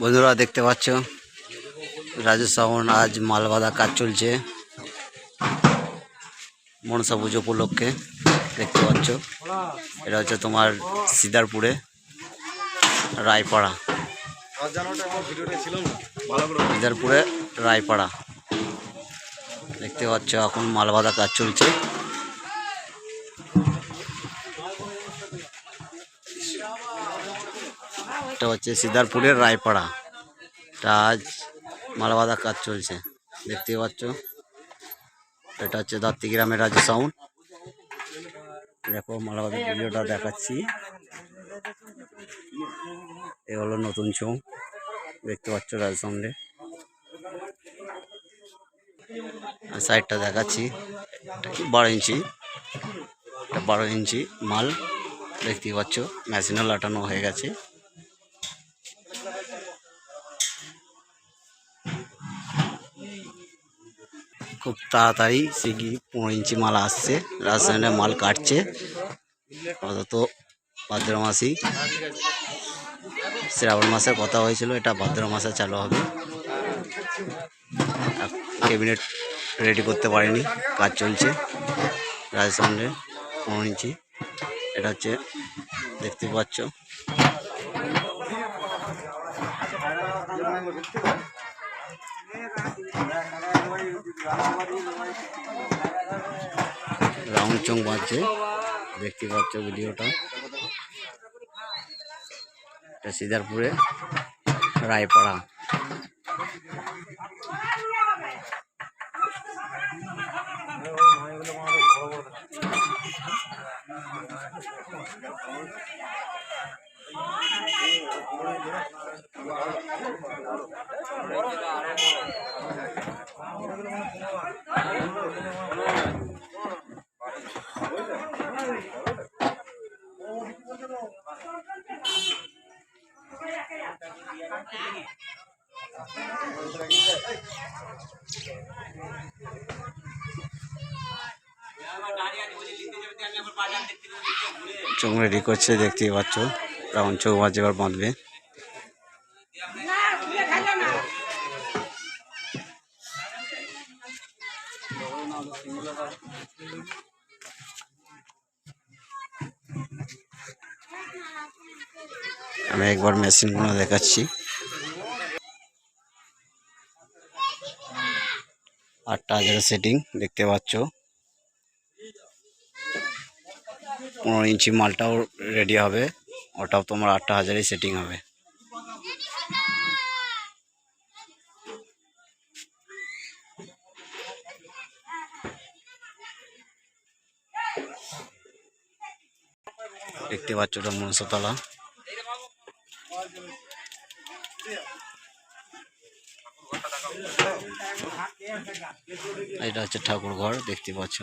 বন্ধুরা দেখতে পাচ্ছ রাজু শ্রাবণ আজ মাল বাঁধা কাজ চলছে। মনসা পুজো উপলক্ষে দেখতে পাচ্ছ। এটা হচ্ছে তোমার সিদারপুরে রায়পাড়া। সিদারপুরে রায়পাড়া। দেখতে পাচ্ছ, এখন মাল বাঁধা কাজ চলছে। এটা হচ্ছে সিদ্ধারপুরের রায়পাড়া। এটা আজ মালাবাদা কাজ চলছে দেখতে পাচ্ছ। এটা হচ্ছে দত্তিগ্রামের রাজ্য সাউন্ড দেখো মালাবাদা ভিডিওটা দেখাচ্ছি। এ হলো নতুন চৌ দেখতে পাচ্ছ রাজ সাউন্ডে সাইডটা দেখাচ্ছি বারো ইঞ্চি? বারো ইঞ্চি মাল দেখতে পাচ্ছ। মেশিনও লাটানো হয়ে গেছে। খুব তাড়াতাড়ি কি পনেরো ইঞ্চি মাল আসছে রাজস্থানের মাল কাটছে। অত ভাদ্র মাসেই শ্রাবণ মাসে কথা হয়েছিল, এটা ভাদ্র মাসে চালু হবে। ক্যাবিনেট রেডি করতে পারিনি, কাজ চলছে। রাজস্থানে পনেরো ইঞ্চি, এটা হচ্ছে দেখতে পাচ্ছ। রাউন্ড চং বাজছে দেখতে পাচ্ছ ভিডিওটা। এটা সিদারপুরে রায়পাড়া। চোখ রেডি করছে দেখতেই পাচ্ছ। রাউন্ড চৌ মাঝে এবার বাঁধবে। আমি একবার মেশিনগুলো দেখাচ্ছি। আটটা হাজারের সেটিং দেখতে পাচ্ছ। পনেরো ইঞ্চি মালটাও রেডি হবে। ওটাও তোমার আটটা হাজারই সেটিং হবে। দেখতে পাচ্ছ এটা মনসাতলা এটা হচ্ছে ঠাকুর ঘর দেখতে পাচ্ছ।